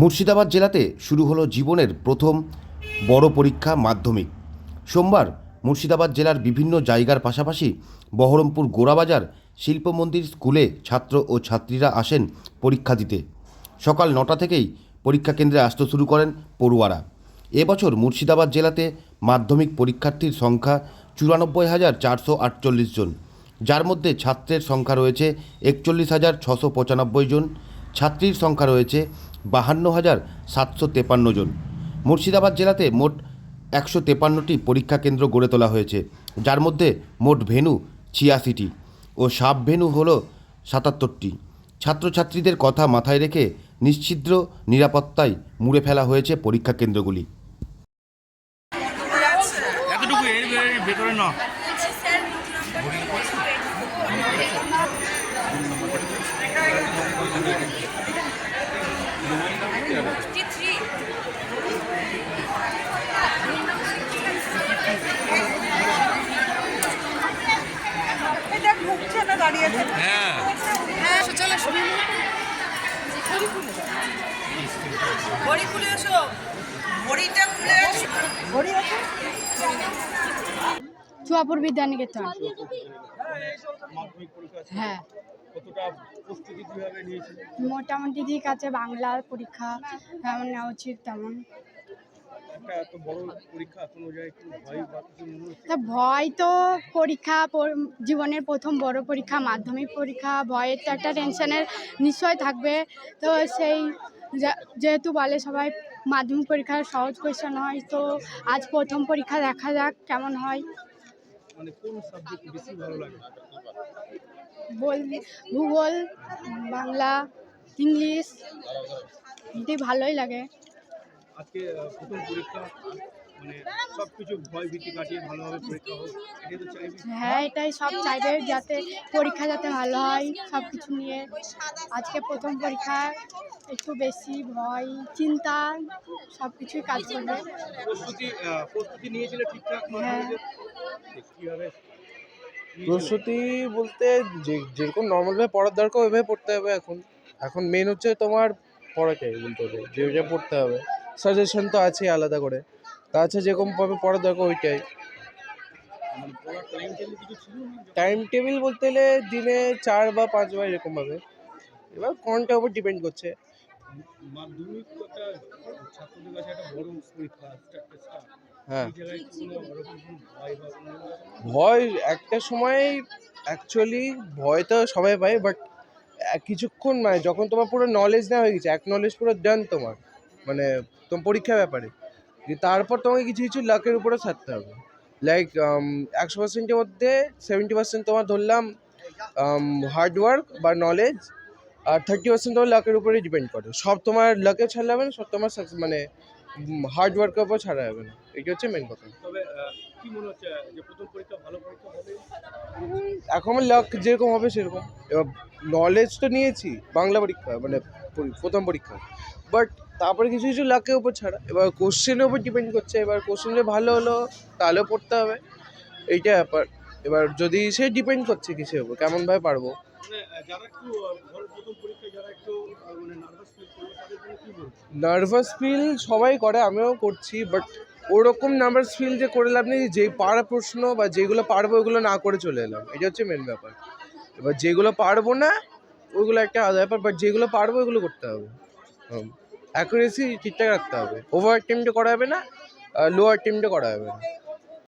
মুর্শিদাবাদ জেলাতে শুরু হলো জীবনের প্রথম বড় পরীক্ষা মাধ্যমিক। সোমবার মুর্শিদাবাদ জেলার বিভিন্ন জায়গার পাশাপাশি বহরমপুর গোড়াবাজার শিল্প মন্দির স্কুলে ছাত্র ও ছাত্রীরা আসেন পরীক্ষা দিতে। সকাল নটা থেকেই পরীক্ষা কেন্দ্রে আসতে শুরু করেন পড়ুয়ারা। এবছর মুর্শিদাবাদ জেলাতে মাধ্যমিক পরীক্ষার্থীর সংখ্যা চুরানব্বই হাজার চারশো আটচল্লিশ জন। যার মধ্যে ছাত্রের সংখ্যা রয়েছে একচল্লিশ হাজার ছশো পঁচানব্বই জন। ছাত্রীর সংখ্যা রয়েছে বাহান্ন হাজার সাতশো তেপান্ন জন। মুর্শিদাবাদ জেলাতে মোট একশো তেপান্নটি পরীক্ষা কেন্দ্র গড়ে তোলা হয়েছে যার মধ্যে মোট ভেনু ছিয়াশিটি ও সাব ভেনু হল সাতাত্তরটি। ছাত্রছাত্রীদের কথা মাথায় রেখে নিশ্ছিদ্র নিরাপত্তায় মুড়ে ফেলা হয়েছে পরীক্ষা কেন্দ্রগুলি। না হ্যাঁ। চলে এসো ঘড়ি খুলে চুয়াপুর বিদ্যানিকেতন হ্যাঁ প্রস্তুতি কীভাবে নিয়েছিল মোটামুটি ঠিক আছে বাংলার পরীক্ষা কেমন নেওয়া উচিত তেমন। ভয় তা ভয় তো পরীক্ষা জীবনের প্রথম বড় পরীক্ষা মাধ্যমিক পরীক্ষা ভয়ের তো একটা টেনশনের নিশ্চয় থাকবে। তো সেই যেহেতু বলে সবাই মাধ্যমিক পরীক্ষার সহজ কোয়েশ্চেন হয় তো আজ প্রথম পরীক্ষা দেখা যাক কেমন হয়। মানে কোন সাবজেক্ট বেশি ভালো লাগে? বল ভূগোল বাংলা ইংলিশ এটি ভালোই লাগে। আজকে প্রথম পরীক্ষা মানে ভয় ভীতি কাটিয়ে ভালোভাবে পরীক্ষা হোক এটাই তো চাইবি। হ্যাঁ এটাই সব চাইবে যাতে পরীক্ষা যাতে ভালো হয় সব কিছু নিয়ে। আজকে প্রথম পরীক্ষা একটু বেশি ভয় চিন্তা সব কিছুই কাজ করবে। প্রস্তুতি প্রস্তুতি নিয়েছিলে ঠিকঠাক? হ্যাঁ। কীভাবে? প্রস্তুতি বলতে যে, যেরকম নর্মালভাবে পড়ার দরকার, ওইভাবে পড়তে হবে এখন। এখন মেন হচ্ছে তোমার পড়াটাই বলতে হবে যেটা পড়তে হবে। সাজেশন তো আছে আলাদা করে। তাছাড়া যেরকমভাবে পড়ার দরকার, ওইটাই। টাইম টেবিল বলতে গেলে দিনে চার বা পাঁচবার এরকমভাবে এবার কোনটার উপর ডিপেন্ড করছে। মাধ্যমিক ছাত্রদের কাছে একটা বড় পরীক্ষা হ্যাঁ। ভয় একটা সময় অ্যাকচুয়ালি ভয় তো সবাই পায় বাট কিছুক্ষণ মানে যখন তোমার পুরো নলেজ নেওয়া হয়ে গেছে এক নলেজ পুরো ডান তোমার মানে তোমার পরীক্ষার ব্যাপারে। তারপর তোমাকে কিছু কিছু লাকের উপরে ছাড়তে হবে। লাইক একশো পার্সেন্টের মধ্যে সেভেন্টি পার্সেন্ট তোমার ধরলাম হার্ডওয়ার্ক বা নলেজ আর থার্টি পার্সেন্ট তোমার লাকের উপরে ডিপেন্ড করে। সব তোমার লাকে ছাড়লে হবে না সব তোমার success- মানে হার্ডওয়ার্কের উপর ছাড়া হবে না। এটা হচ্ছে মেন কথা। তবে কি মনে হচ্ছে যে প্রথম পরীক্ষা ভালো পরীক্ষা হবে? এখন লাক যেরকম হবে সেরকম। এবার নলেজ তো নিয়েছি বাংলা পরীক্ষা মানে প্রথম পরীক্ষা। বাট তারপরে কিছু কিছু লাকের উপর ছাড়া। এবার কোশ্চেনের উপর ডিপেন্ড করছে। এবার কোশ্চেন যে ভালো হলো তাহলেও পড়তে হবে। এইটা ব্যাপার। এবার যদি সে ডিপেন্ড করছে কিসের উপর কেমনভাবে পারব? মানে যারা একটু প্রথম নার্ভাস ফিল সবাই করে, আমিও করছি বাট ওরকম নার্ভাস ফিল যে করে লাভ নেই যে পারা প্রশ্ন বা যেগুলো পারব ওগুলো না করে চলে এলাম। এটা হচ্ছে মেন ব্যাপার। এবার যেগুলো পারব না, ওইগুলো একটা আলাদা ব্যাপার বাট যেগুলো পারব ওগুলো করতে হবে। অ্যাকুরেসি ঠিকঠাক রাখতে হবে। ওভার অ্যাটেম্পটে করা হবে না লোয়ার অ্যাটেম্পটে করা হবে না।